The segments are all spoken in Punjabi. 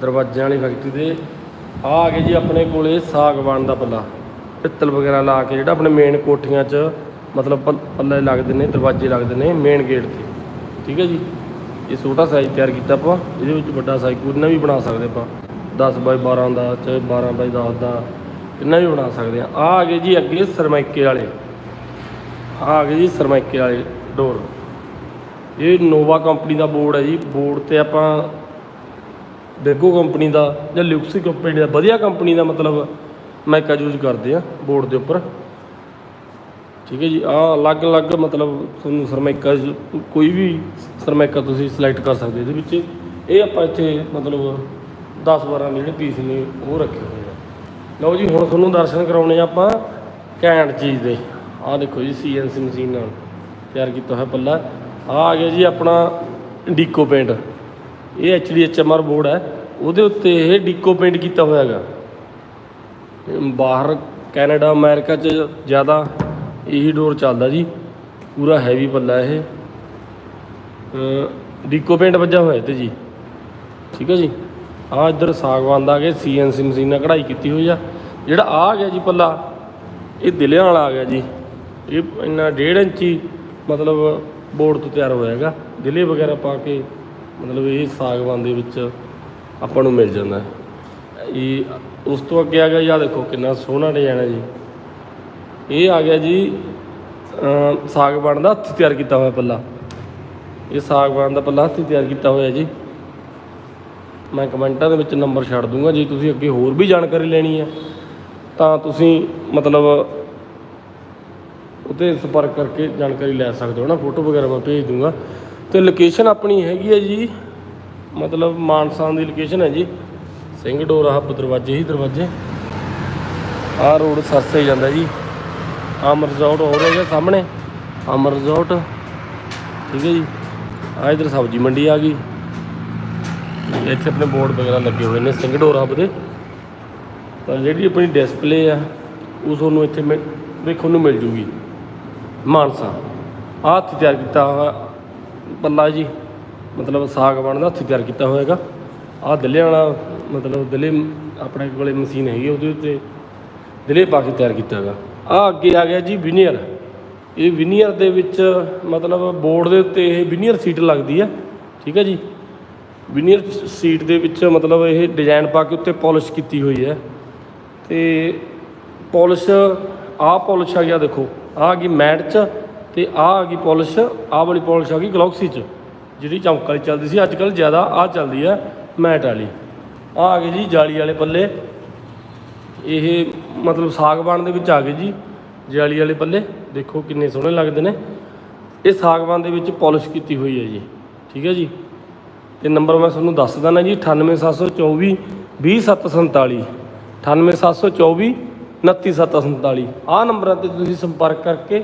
ਦਰਵਾਜ਼ਿਆਂ ਵਾਲੀ ਫੈਕਟਰੀ ਦੇ ਆ ਆ ਗਏ ਜੀ ਆਪਣੇ ਕੋਲੇ ਸਾਗਵਾਨ ਦਾ ਪੱਲਾ, ਪਿੱਤਲ ਵਗੈਰਾ ਲਾ ਕੇ ਜਿਹੜਾ ਆਪਣੇ ਮੇਨ ਕੋਠੀਆਂ 'ਚ ਮਤਲਬ ਪੱਲ- ਪੱਲੇ ਲੱਗਦੇ ਨੇ, ਦਰਵਾਜ਼ੇ ਲੱਗਦੇ ਨੇ ਮੇਨ ਗੇਟ ਤੇ। ਠੀਕ ਹੈ ਜੀ? ਇਹ ਛੋਟਾ ਸਾਈਜ਼ ਤਿਆਰ ਕੀਤਾ ਆਪਾਂ, ਇਹਦੇ ਵਿੱਚ ਵੱਡਾ ਸਾਈਜ਼ ਕਿੰਨਾ ਵੀ ਬਣਾ ਸਕਦੇ ਆਪਾਂ। 10 ਬਾਈ 12 ਦਾ, ਚਾਹੇ 12 ਬਾਈ 10 ਦਾ, ਕਿੰਨਾ ਵੀ ਬਣਾ ਸਕਦੇ ਆ ਆ ਆ ਗਏ ਜੀ ਅੱਗੇ ਸਰਮਾਇਕੇ ਵਾਲੇ। ਆ ਆ ਗਏ ਜੀ ਸਰਮਾਇਕੇ ਵਾਲੇ ਡੋਰ ਇਹ ਨੋਵਾ ਕੰਪਨੀ ਦਾ ਬੋਰਡ ਹੈ ਜੀ। ਬੋਰਡ ਤੇ ਆਪਾਂ ਬੇਗੋ ਕੰਪਨੀ ਦਾ ਜਾਂ ਲਿਊਕਸੀ ਕੰਪਨੀ ਦਾ, ਵਧੀਆ ਕੰਪਨੀ ਦਾ ਮਤਲਬ ਮੈਕਾ ਯੂਜ਼ ਕਰਦੇ ਆ ਬੋਰਡ ਦੇ ਉੱਪਰ। ਠੀਕ ਹੈ ਜੀ ਆ ਅਲੱਗ-ਅਲੱਗ ਮਤਲਬ ਤੁਹਾਨੂੰ ਸਰਮੈਕਾ ਕੋਈ ਵੀ ਸਰਮੈਕਾ ਤੁਸੀਂ ਸਿਲੈਕਟ ਕਰ ਸਕਦੇ ਇਹਦੇ ਵਿੱਚ। ਇਹ ਆਪਾਂ ਇੱਥੇ ਮਤਲਬ 10 12 ਜਿਹੜੇ ਪੀਸ ਨੇ, ਉਹ ਰੱਖੇ ਹੋਏ ਆ। ਲਓ ਜੀ, ਹੁਣ ਤੁਹਾਨੂੰ ਦਰਸ਼ਨ ਕਰਾਉਣੇ ਆ ਆਪਾਂ ਕੈਂਟ ਚੀਜ਼ ਦੇ। ਆਹ ਦੇਖੋ ਜੀ ਸੀਐਨਸੀ ਮਸ਼ੀਨ ਨਾਲ ਤਿਆਰ ਕੀਤਾ ਹੋਇਆ ਪੱਲਾ। ਆ ਆ ਗਿਆ ਜੀ ਆਪਣਾ ਡੀਕੋ ਪੇਂਟ ਇਹ ਐਚਡੀ ਐਚਐਮਆਰ ਬੋਰਡ ਹੈ। ਉਹਦੇ ਉੱਤੇ ਇਹ ਡੀਕੋ ਪੇਂਟ ਕੀਤਾ ਹੋਇਆ ਹੈਗਾ। ਬਾਹਰ ਕੈਨੇਡਾ, ਅਮਰੀਕਾ 'ਚ ਜ਼ਿਆਦਾ ਇਹੀ ਡੋਰ ਚੱਲਦਾ ਜੀ। ਪੂਰਾ ਹੈਵੀ ਪੱਲਾ ਇਹ। ਡੀਕੋ ਪੇਂਟ ਵੱਜਾ ਹੋਇਆ ਤੇ ਜੀ। ਠੀਕ ਹੈ ਜੀ। ਆ ਇੱਧਰ ਸਾਗਵਾਨ ਦਾ ਆ ਗਿਆ ਸੀਐਨਸੀ ਮਸ਼ੀਨ ਨਾਲ ਕਢਾਈ ਕੀਤੀ ਹੋਈ ਆ। ਜਿਹੜਾ ਆ ਗਿਆ ਜੀ ਪੱਲਾ, ਇਹ ਦਿਲਿਆਂ ਵਾਲਾ ਆ ਗਿਆ ਜੀ। ਇਹ ਇੰਨਾ ਡੇਢ ਇੰਚੀ ਮਤਲਬ ਬੋਰਡ ਤੋਂ ਤਿਆਰ ਹੋਇਆ ਹੈਗਾ। ਦਿਲੇ ਵਗੈਰਾ ਪਾ ਕੇ ਮਤਲਬ ਇਹ ਸਾਗਵਾਨ ਦੇ ਵਿੱਚ ਆਪਾਂ ਨੂੰ ਮਿਲ ਜਾਂਦਾ। ਇਹ ਉਸ ਤੋਂ ਅੱਗੇ ਆ ਗਿਆ ਯਾ ਦੇਖੋ ਕਿੰਨਾ ਸੋਹਣਾ ਡਿਜ਼ਾਈਨ ਹੈ ਜੀ। ਇਹ ਆ ਗਿਆ ਜੀ ਸਾਗਵਾਨ ਦਾ ਹੱਥ ਤਿਆਰ ਕੀਤਾ ਹੋਇਆ ਪੱਲਾ। ਇਹ ਸਾਗਵਾਨ ਦਾ ਪੱਲਾ ਹੱਥ ਤਿਆਰ ਕੀਤਾ ਹੋਇਆ ਜੀ। ਮੈਂ ਕਮੈਂਟਾਂ ਦੇ ਵਿੱਚ ਨੰਬਰ ਛੱਡ ਦੂੰਗਾ, ਜੇ ਤੁਸੀਂ ਅੱਗੇ ਹੋਰ ਵੀ ਜਾਣਕਾਰੀ ਲੈਣੀ ਹੈ, ਤਾਂ ਤੁਸੀਂ ਮਤਲਬ ਉੱਤੇ ਸੰਪਰਕ ਕਰਕੇ ਜਾਣਕਾਰੀ ਲੈ ਸਕਦੇ ਹੋ ਨਾ, ਫੋਟੋ ਵਗੈਰਾ ਮੈਂ ਭੇਜ ਦੂੰਗਾ। ਤੇ ਲੋਕੇਸ਼ਨ ਆਪਣੀ ਹੈਗੀ ਹੈ ਜੀ, ਮਤਲਬ ਮਾਨਸਾ ਦੀ ਲੋਕੇਸ਼ਨ ਹੈ ਜੀ। ਸਿੰਘ ਡੋਰ ਹੱਬ ਦਰਵਾਜ਼ੇ ਹੀ ਦਰਵਾਜ਼ੇ। ਆਹ ਰੋਡ ਸਰਸੇ ਜਾਂਦਾ ਜੀ। ਅਮਰ ਰਿਜ਼ੋਰਟ ਹੋ ਰਿਹਾ ਸਾਹਮਣੇ। ਅਮਰ ਰਿਜ਼ੋਰਟ ਠੀਕ ਹੈ ਜੀ। ਆ ਇਧਰ ਸਬਜ਼ੀ ਮੰਡੀ ਆ ਗਈ। ਇੱਥੇ ਆਪਣੇ ਬੋਰਡ ਵਗੈਰਾ ਲੱਗੇ ਹੋਏ ਨੇ ਸਿੰਘ ਡੋਰ ਹੱਬ ਦੇ। ਤਾਂ ਜਿਹੜੀ ਆਪਣੀ ਡਿਸਪਲੇ ਆ, ਉਹ ਤੁਹਾਨੂੰ ਇੱਥੇ ਮਿਲ- ਵੇਖਣ ਨੂੰ ਮਿਲ ਜੂਗੀ। ਮਾਨਸਾ। ਆਹ ਹੱਥ ਤਿਆਰ ਕੀਤਾ ਹੋਇਆ ਪੱਲਾ ਜੀ, ਮਤਲਬ ਸਾਗਵਾਨ ਦਾ ਹੱਥ ਤਿਆਰ ਕੀਤਾ ਹੋਏਗਾ ਆਹ ਦਿੱਲੇ ਵਾਲਾ, ਮਤਲਬ ਦਿੱਲੇ ਆਪਣੇ ਕੋਲੇ ਮਸ਼ੀਨ ਹੈਗੀ ਉਹਦੇ ਉੱਤੇ ਦਿੱਲੇ ਪਾ ਕੇ ਤਿਆਰ ਕੀਤਾ ਹੈਗਾ। ਆਹ ਅੱਗੇ ਆ ਗਿਆ ਜੀ ਵਿਨੀਅਰ। ਇਹ ਵਿਨੀਅਰ ਦੇ ਵਿੱਚ, ਮਤਲਬ ਬੋਰਡ ਦੇ ਉੱਤੇ ਇਹ ਵਿਨੀਅਰ ਸੀਟ ਲੱਗਦੀ ਹੈ ਠੀਕ ਹੈ ਜੀ। ਵਿਨੀਅਰ ਸੀਟ ਦੇ ਵਿੱਚ ਮਤਲਬ ਇਹ ਡਿਜ਼ਾਈਨ ਪਾ ਕੇ ਉੱਤੇ ਪਾਲਿਸ਼ ਕੀਤੀ ਹੋਈ ਹੈ। ਤੇ ਪਾਲਿਸ਼, ਆਹ ਪਾਲਿਸ਼ ਆ ਗਿਆ ਦੇਖੋ, ਆਹ ਆ ਗਈ ਮੈਟ 'ਚ। ਤੇ ਆਹ ਆ ਗਈ ਪਾਲਿਸ਼ ਆਹ ਵਾਲੀ ਪਾਲਿਸ਼ ਆ ਗਈ ਗਲੌਕਸੀ 'ਚ, ਜਿਹੜੀ ਚਮਕ ਵਾਲੀ ਚੱਲਦੀ ਸੀ। ਅੱਜ ਕੱਲ ਜ਼ਿਆਦਾ ਆਹ ਚੱਲਦੀ ਹੈ ਮੈਟ ਵਾਲੀ। ਆਹ ਆ ਗਈ ਜੀ ਜਾਲੀ ਵਾਲੇ ਪੱਲੇ। ਇਹ ਮਤਲਬ ਸਾਗਵਾਨ ਦੇ ਵਿੱਚ ਆ ਗਏ ਜੀ ਜਾਲੀ ਵਾਲੇ ਪੱਲੇ। ਦੇਖੋ ਕਿੰਨੇ ਸੋਹਣੇ ਲੱਗਦੇ ਨੇ। ਇਹ ਸਾਗਵਾਨ ਦੇ ਵਿੱਚ ਪਾਲਿਸ਼ ਕੀਤੀ ਹੋਈ ਹੈ ਜੀ। ਠੀਕ ਹੈ ਜੀ? ਤੇ ਨੰਬਰ ਮੈਂ ਤੁਹਾਨੂੰ ਦੱਸ ਦਿੰਦਾ ਜੀ 98724 20747 98724 29747 ਆਹ ਨੰਬਰਾਂ ਤੇ ਤੁਸੀਂ ਸੰਪਰਕ ਕਰਕੇ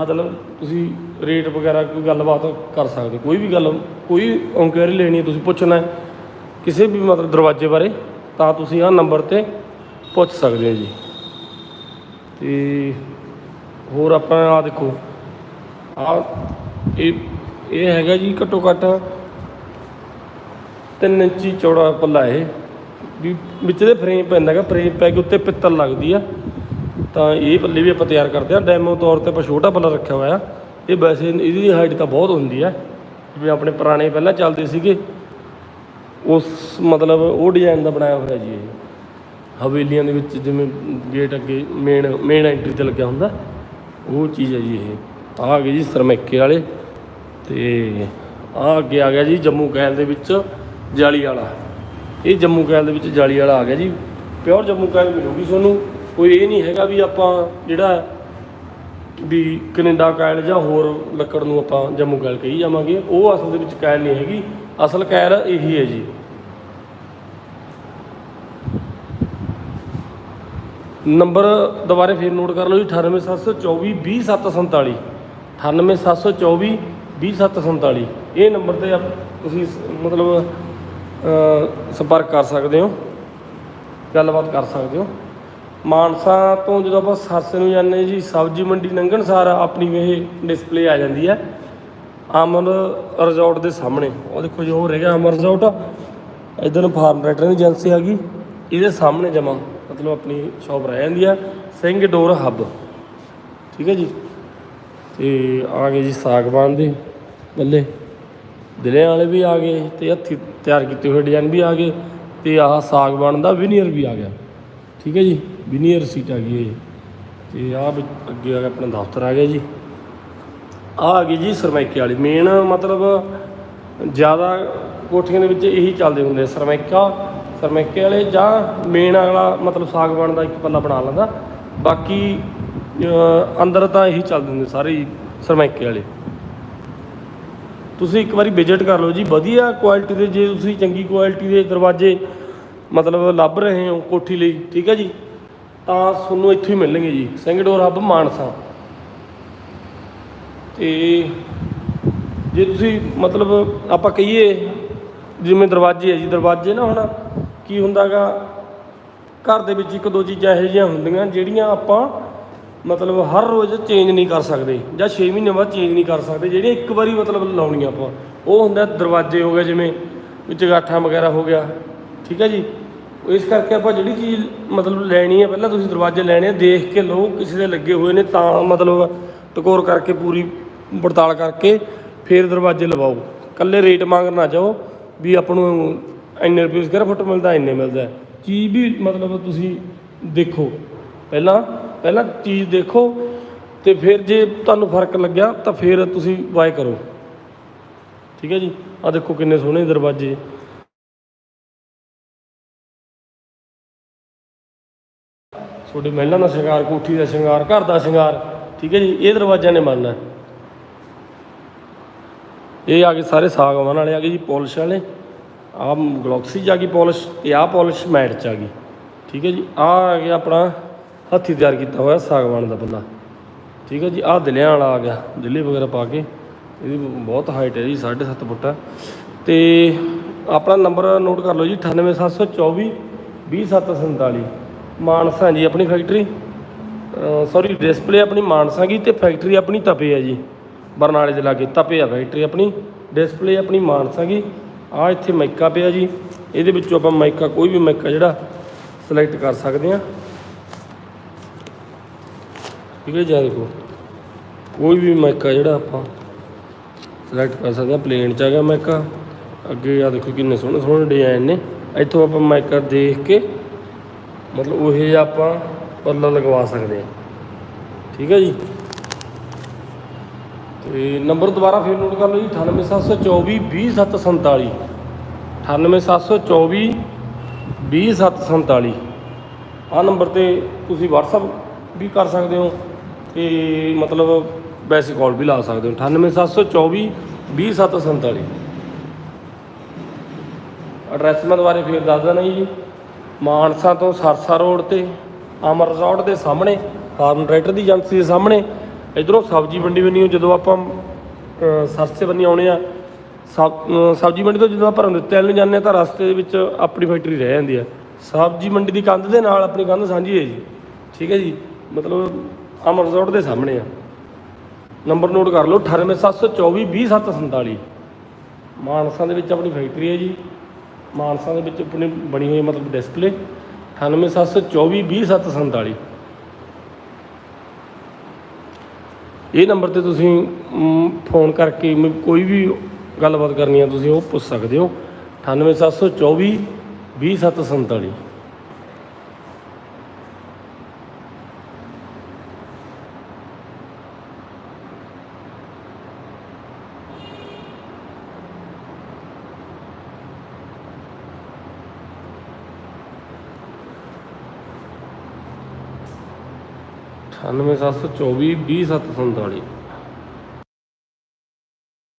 ਮਤਲਬ ਤੁਸੀਂ ਰੇਟ ਵਗੈਰਾ ਕੋਈ ਗੱਲਬਾਤ ਕਰ ਸਕਦੇ ਕੋਈ ਵੀ ਗੱਲ, ਕੋਈ ਇਨਕੁਆਇਰੀ ਲੈਣੀ ਹੈ, ਤੁਸੀਂ ਪੁੱਛਣਾ ਕਿਸੇ ਵੀ ਮਤਲਬ ਦਰਵਾਜ਼ੇ ਬਾਰੇ, ਤਾਂ ਤੁਸੀਂ ਆਹ ਨੰਬਰ ਤੇ ਪੁੱਛ ਸਕਦੇ ਹੋ ਜੀ। ਤੇ ਹੋਰ ਆਪਾਂ ਆ ਦੇਖੋ ਆ ਇਹ ਇਹ ਹੈਗਾ ਜੀ ਘੱਟੋ ਘੱਟ 3 ਇੰਚੀ ਚੌੜਾ ਪੱਲਾ ਇਹ, ਵੀ ਵਿੱਚ ਦੇ ਫਰੇਮ ਪੈਂਦਾ ਹੈਗਾ ਫਰੇਮ ਪੈ ਕੇ ਉੱਤੇ ਪਿੱਤਲ ਲੱਗਦੀ ਆ। ਤਾਂ ਇਹ ਪੱਲੇ ਵੀ ਆਪਾਂ ਤਿਆਰ ਕਰਦੇ ਆ ਡੈਮੋ ਤੌਰ ਤੇ ਆਪਾਂ ਛੋਟਾ ਪੱਲਾ ਰੱਖਿਆ ਹੋਇਆ। ਇਹ ਵੈਸੇ ਇਹਦੀ ਹਾਈਟ ਤਾਂ ਬਹੁਤ ਹੁੰਦੀ ਹੈ। ਜਿਵੇਂ ਆਪਣੇ ਪੁਰਾਣੇ ਪਹਿਲਾਂ ਚੱਲਦੇ ਸੀਗੇ। ਉਸ ਮਤਲਬ ਉਹ ਡਿਜ਼ਾਈਨ ਦਾ ਬਣਾਇਆ ਹੋਇਆ ਜੀ ਇਹ। ਹਵੇਲੀਆਂ ਦੇ ਵਿੱਚ ਜਿਵੇਂ ਗੇਟ ਅੱਗੇ ਮੇਨ ਮੇਨ ਐਂਟਰੀ ਤੇ ਲੱਗਿਆ ਹੁੰਦਾ। ਉਹ ਚੀਜ਼ ਹੈ ਜੀ ਇਹ। ਆਹ ਆ ਗਏ ਜੀ ਸਰਮੈਕੇ ਵਾਲੇ। ਤੇ ਆਹ ਅੱਗੇ ਆ ਗਿਆ ਜੀ ਜੰਮੂ ਕੈਲ ਦੇ ਵਿੱਚ ਜਾਲੀ ਵਾਲਾ। ਇਹ ਜੰਮੂ ਕੈਲ ਦੇ ਵਿੱਚ ਜਾਲੀ ਵਾਲਾ ਆ ਗਿਆ ਜੀ। ਪਿਓਰ ਜੰਮੂ ਕੈਲ ਮਿਲੂਗੀ ਤੁਹਾਨੂੰ। ਕੋਈ ਇਹ ਨਹੀਂ ਹੈਗਾ ਵੀ ਆਪਾਂ ਜਿਹੜਾ ਵੀ ਕੈਨੇਡਾ ਕਾਇਲ ਜਾਂ ਹੋਰ ਲੱਕੜ ਨੂੰ ਆਪਾਂ ਜੰਮੂ ਕਾਇਲ ਕਹੀ ਜਾਵਾਂਗੇ, ਉਹ ਅਸਲ ਦੇ ਵਿੱਚ ਕਾਇਲ ਨਹੀਂ ਹੈਗੀ, ਅਸਲ ਕੈਲ ਇਹੀ ਹੈ ਜੀ। ਨੰਬਰ ਦੁਬਾਰੇ ਫੇਰ ਨੋਟ ਕਰ ਲਓ ਜੀ 98724 20747 98724 20747 ਇਹ ਨੰਬਰ ਤੇ ਆਪ- ਤੁਸੀਂ ਸ- ਮਤਲਬ ਸੰਪਰਕ ਕਰ ਸਕਦੇ ਹੋ, ਗੱਲਬਾਤ ਕਰ ਸਕਦੇ ਹੋ। ਮਾਨਸਾ ਤੋਂ ਜਦੋਂ ਆਪਾਂ ਸਰਸੇ ਨੂੰ ਜਾਂਦੇ ਜੀ, ਸਬਜ਼ੀ ਮੰਡੀ ਲੰਘਣ ਸਾਰ ਆਪਣੀ ਇਹ ਡਿਸਪਲੇ ਆ ਜਾਂਦੀ ਹੈ। ਅਮਰ ਰਿਜ਼ੋਰਟ ਦੇ ਸਾਹਮਣੇ। ਉਹ ਦੇਖੋ ਜੋ ਹੋ ਰਿਹਾ ਅਮਰ ਰਿਜ਼ੋਰਟ ਇਧਰ ਨੂੰ ਫਾਰਮ ਰਾਈਟਰ ਏਜੰਸੀ ਆ ਗਈ। ਇਹਦੇ ਸਾਹਮਣੇ ਜਮਾ ਮਤਲਬ ਆਪਣੀ ਸ਼ਾਪ ਰਹਿ ਜਾਂਦੀ ਆ ਸਿੰਘ ਡੋਰ ਹੱਬ ਠੀਕ ਹੈ ਜੀ। ਤੇ ਆ ਗਏ ਜੀ ਸਾਗਵਾਨ ਦੇ ਬੱਲੇ। ਦਿਲੇ ਵਾਲੇ ਵੀ ਆ ਗਏ ਤੇ ਹੱਥੀ ਤਿਆਰ ਕੀਤੇ ਹੋਏ ਡਿਜ਼ਾਈਨ ਵੀ ਆ ਗਏ। ਤੇ ਆਹ ਸਾਗਵਾਨ ਦਾ ਵਿਨੀਅਰ ਵੀ ਆ ਗਿਆ। ਠੀਕ ਹੈ ਜੀ ਵਿਨੀਅਰ ਸੀਟ ਆ ਗਈ ਹੈ ਜੀ। ਤੇ ਆਹ ਅੱਗੇ ਆ ਗਿਆ ਆਪਣਾ ਦਫ਼ਤਰ ਆ ਗਿਆ ਜੀ। ਆਹ ਆ ਗਈ ਜੀ ਸਰਮੈਕੇ ਵਾਲੀ। ਮੇਨ ਮਤਲਬ ਜ਼ਿਆਦਾ ਕੋਠੀਆਂ ਦੇ ਵਿੱਚ ਇਹੀ ਚੱਲਦੇ ਹੁੰਦੇ ਸਰਮੈਕਾ ਸਰਮੈਕੇ ਵਾਲੇ ਜਾਂ ਮੇਨ ਵਾਲਾ ਮਤਲਬ ਸਾਗਵਾਨ ਦਾ ਇੱਕ ਪੱਲਾ ਬਣਾ ਲੈਂਦਾ। ਬਾਕੀ ਅੰਦਰ ਤਾਂ ਇਹੀ ਚੱਲਦੇ ਹੁੰਦੇ ਸਾਰੇ ਸਰਮੈਕੇ ਵਾਲੇ। ਤੁਸੀਂ ਇੱਕ ਵਾਰੀ ਵਿਜ਼ਿਟ ਕਰ ਲਓ ਜੀ। ਵਧੀਆ ਕੁਆਲਿਟੀ ਦੇ, ਜੇ ਤੁਸੀਂ ਚੰਗੀ ਕੁਆਲਿਟੀ ਦੇ ਦਰਵਾਜ਼ੇ ਮਤਲਬ ਲੱਭ ਰਹੇ ਹੋ ਕੋਠੀ ਲਈ, ਠੀਕ ਹੈ ਜੀ? ਤਾਂ ਤੁਹਾਨੂੰ ਇੱਥੋਂ ਹੀ ਮਿਲਣਗੇ ਜੀ। ਸਿੰਗਡੋਰ ਹੱਬ ਮਾਨਸਾ। ਤੇ ਜੇ ਤੁਸੀਂ ਮਤਲਬ ਆਪਾਂ ਕਹੀਏ, ਜਿਵੇਂ ਦਰਵਾਜ਼ੇ ਹੈ ਜੀ, ਦਰਵਾਜ਼ੇ ਨਾ ਹੁਣ ਕੀ ਹੁੰਦਾਗਾ? ਘਰ ਦੇ ਵਿੱਚ ਇੱਕ ਦੋ ਚੀਜ਼ਾਂ ਇਹੋ ਜਿਹੀਆਂ ਹੁੰਦੀਆਂ ਜਿਹੜੀਆਂ ਆਪਾਂ ਮਤਲਬ ਹਰ ਰੋਜ਼ ਚੇਂਜ ਨਹੀਂ ਕਰ ਸਕਦੇ ਜਾਂ 6 ਮਹੀਨੇ ਬਾਅਦ ਚੇਂਜ ਨਹੀਂ ਕਰ ਸਕਦੇ, ਜਿਹੜੀਆਂ ਇੱਕ ਵਾਰੀ ਮਤਲਬ ਲਾਉਣੀਆਂ ਆਪਾਂ। ਉਹ ਹੁੰਦਾ ਦਰਵਾਜ਼ੇ ਹੋ ਗਏ, ਜਿਵੇਂ ਵੀ ਚਗਾਠਾਂ ਵਗੈਰਾ ਹੋ ਗਿਆ, ਠੀਕ ਹੈ ਜੀ? ਇਸ ਕਰਕੇ ਆਪਾਂ ਜਿਹੜੀ ਚੀਜ਼ ਮਤਲਬ ਲੈਣੀ ਹੈ ਪਹਿਲਾਂ ਤੁਸੀਂ ਦਰਵਾਜ਼ੇ ਲੈਣੇ ਆ, ਦੇਖ ਕੇ ਲਓ ਕਿਸੇ ਦੇ ਲੱਗੇ ਹੋਏ ਨੇ ਤਾਂ ਮਤਲਬ ਟਕੋਰ ਕਰਕੇ ਪੂਰੀ ਪੜਤਾਲ ਕਰਕੇ ਫਿਰ ਦਰਵਾਜ਼ੇ ਲਵਾਓ। ਕੱਲੇ ਰੇਟ ਮੰਗ ਨਾ ਜਾਓ ਵੀ ਆਪਾਂ ਨੂੰ ਇੰਨੇ ਰੁਪਏ ਸਕੁਅਰ ਫੁੱਟ ਮਿਲਦਾ, ਇੰਨੇ ਮਿਲਦਾ। ਚੀਜ਼ ਵੀ ਮਤਲਬ ਤੁਸੀਂ ਦੇਖੋ। ਪਹਿਲਾਂ ਪਹਿਲਾਂ ਚੀਜ਼ ਦੇਖੋ ਤੇ ਫਿਰ ਜੇ ਤੁਹਾਨੂੰ ਫ਼ਰਕ ਲੱਗਿਆ ਤਾਂ ਫਿਰ ਤੁਸੀਂ ਬਾਏ ਕਰੋ। ਠੀਕ ਹੈ ਜੀ? ਆ ਦੇਖੋ ਕਿੰਨੇ ਸੋਹਣੇ ਦਰਵਾਜ਼ੇ। ਤੁਹਾਡੇ ਮਹਿਲਾਂ ਦਾ ਸ਼ਿੰਗਾਰ, ਕੋਠੀ ਦਾ ਸ਼ਿੰਗਾਰ, ਘਰ ਦਾ ਸ਼ਿੰਗਾਰ, ਠੀਕ ਹੈ ਜੀ, ਇਹ ਦਰਵਾਜ਼ਿਆਂ ਨੇ ਮੰਨਣਾ। ਇਹ ਆ ਗਏ ਸਾਰੇ ਸਾਗਵਾਨ ਵਾਲੇ, ਆ ਗਏ ਜੀ ਪਾਲਿਸ਼ ਵਾਲੇ। ਆਹ ਗਲੋਕਸੀ 'ਚ ਆ ਗਈ ਪਾਲਿਸ਼ ਤੇ ਆਹ ਪਾਲਿਸ਼ ਮੈਟ 'ਚ ਆ ਗਈ, ਠੀਕ ਹੈ ਜੀ, ਆਹ ਆ ਗਿਆ ਆਪਣਾ ਹੱਥੀ ਤਿਆਰ ਕੀਤਾ ਹੋਇਆ ਸਾਗਵਾਨ ਦਾ ਬੱਲਾ ਠੀਕ ਹੈ ਜੀ, ਆਹ ਦਿਲਿਆਂ ਵਾਲਾ ਆ ਗਿਆ, ਦਿੱਲੀ ਵਗੈਰਾ ਪਾ ਕੇ। ਇਹਦੀ ਬਹੁਤ ਹਾਈਟ ਹੈ ਜੀ 7.5 ਫੁੱਟ ਆ। ਤੇ ਆਪਣਾ ਨੰਬਰ ਨੋਟ ਕਰ ਲਓ ਜੀ 98724 20747 ਮਾਨਸਾ ਜੀ, ਆਪਣੀ ਫੈਕਟਰੀ ਸੌਰੀ ਡਿਸਪਲੇ ਆਪਣੀ ਮਾਨਸਾ ਗਈ ਤੇ ਫੈਕਟਰੀ ਆਪਣੀ ਤਪੇ ਹੈ ਜੀ। ਬਰਨਾਲੇ ਦੇ ਲਾਗੇ ਤਪੇ ਆ ਫੈਕਟਰੀ ਆਪਣੀ। ਡਿਸਪਲੇ ਆਪਣੀ ਮਾਨਸਾ ਗਈ ਆ ਇੱਥੇ ਮਾਈਕਾ ਪਿਆ ਜੀ। ਇਹਦੇ ਵਿੱਚੋਂ ਆਪਾਂ ਮਾਈਕਾ ਕੋਈ ਵੀ ਮਾਈਕਾ ਜਿਹੜਾ ਸਿਲੈਕਟ ਕਰ ਸਕਦੇ ਆ ਠੀਕ ਹੈ ਜੀ ਦੇਖੋ। ਕੋਈ ਵੀ ਮਾਈਕਾ ਜਿਹੜਾ ਆਪਾਂ ਸਿਲੈਕਟ ਕਰ ਸਕਦੇ ਆ ਪਲੇਨ ਚ ਆ ਗਿਆ ਮਾਈਕਾ ਅੱਗੇ ਆ ਦੇਖੋ ਕਿੰਨੇ ਸੋਹਣੇ ਸੋਹਣੇ ਡਿਜ਼ਾਈਨ ਨੇ। ਇੱਥੋਂ ਆਪਾਂ ਮਾਈਕਾ ਦੇਖ ਕੇ ਮਤਲਬ ਉਹ ਜਿਹਾ ਆਪਾਂ ਪੱਲਾ ਲਗਵਾ ਸਕਦੇ ਹਾਂ। ਠੀਕ ਹੈ ਜੀ? ਤੇ ਨੰਬਰ ਦੁਬਾਰਾ ਫਿਰ ਨੋਟ ਕਰ ਲਓ ਜੀ 98724 20747 98724 20747 ਆਹ ਨੰਬਰ ਤੇ ਤੁਸੀਂ WhatsApp ਵੀ ਕਰ ਸਕਦੇ ਹੋ ਤੇ ਮਤਲਬ ਵੈਸੇ ਕਾਲ ਵੀ ਲਾ ਸਕਦੇ ਹੋ। 98724 20747 ਐਡਰੈਸ ਮੈਂ ਦੁਬਾਰੇ ਫਿਰ ਦੱਸ ਦੇਣਾ ਜੀ। ਮਾਨਸਾ ਤੋਂ ਸਰਸਾ ਰੋਡ ਤੇ ਅਮਰ ਰਿਜ਼ੋਰਟ ਦੇ ਸਾਹਮਣੇ ਫਾਰਮ ਟਰੈਕਟਰ ਦੀ ਏਜੰਸੀ ਦੇ ਸਾਹਮਣੇ। ਇਧਰੋਂ ਸਬਜ਼ੀ ਮੰਡੀ ਬੰਨੀਓ ਜਦੋਂ ਆਪਾਂ ਅ, ਸਰਸੇ ਬੰਨੀ ਆਉਣੇ ਆ ਸਬ ਸਬਜ਼ੀ ਮੰਡੀ ਤੋਂ ਜਦੋਂ ਆਪਾਂ ਰੰਦਿੱਤਿਆਲ ਨੂੰ ਜਾਂਦੇ ਆ ਤਾਂ ਰਸਤੇ ਦੇ ਵਿੱਚ ਆਪਣੀ ਫੈਕਟਰੀ ਰਹਿ ਜਾਂਦੀ ਆ। ਸਬਜ਼ੀ ਮੰਡੀ ਦੀ ਕੰਧ ਦੇ ਨਾਲ ਆਪਣੀ ਕੰਧ ਸਾਂਝੀ ਹੈ ਜੀ। ਠੀਕ ਹੈ ਜੀ? ਮਤਲਬ ਅਮਰ ਰਿਜ਼ੋਰਟ ਦੇ ਸਾਹਮਣੇ ਆ। ਨੰਬਰ ਨੋਟ ਕਰ ਲਓ 98724 20747 ਮਾਨਸਾ ਦੇ ਵਿੱਚ ਆਪਣੀ ਫੈਕਟਰੀ ਹੈ ਜੀ। ਮਾਨਸਾ ਦੇ ਵਿੱਚ ਆਪਣੀ ਬਣੀ ਹੋਈ ਮਤਲਬ ਡਿਸਪਲੇ 98724 20747 ਇਹ ਨੰਬਰ ਤੇ ਤੁਸੀਂ ਫੋਨ ਕਰਕੇ ਮ, ਕੋਈ ਵੀ ਗੱਲਬਾਤ ਕਰਨੀ ਆ ਤੁਸੀਂ ਉਹ ਪੁੱਛ ਸਕਦੇ ਹੋ। 98724 20747 98724 20747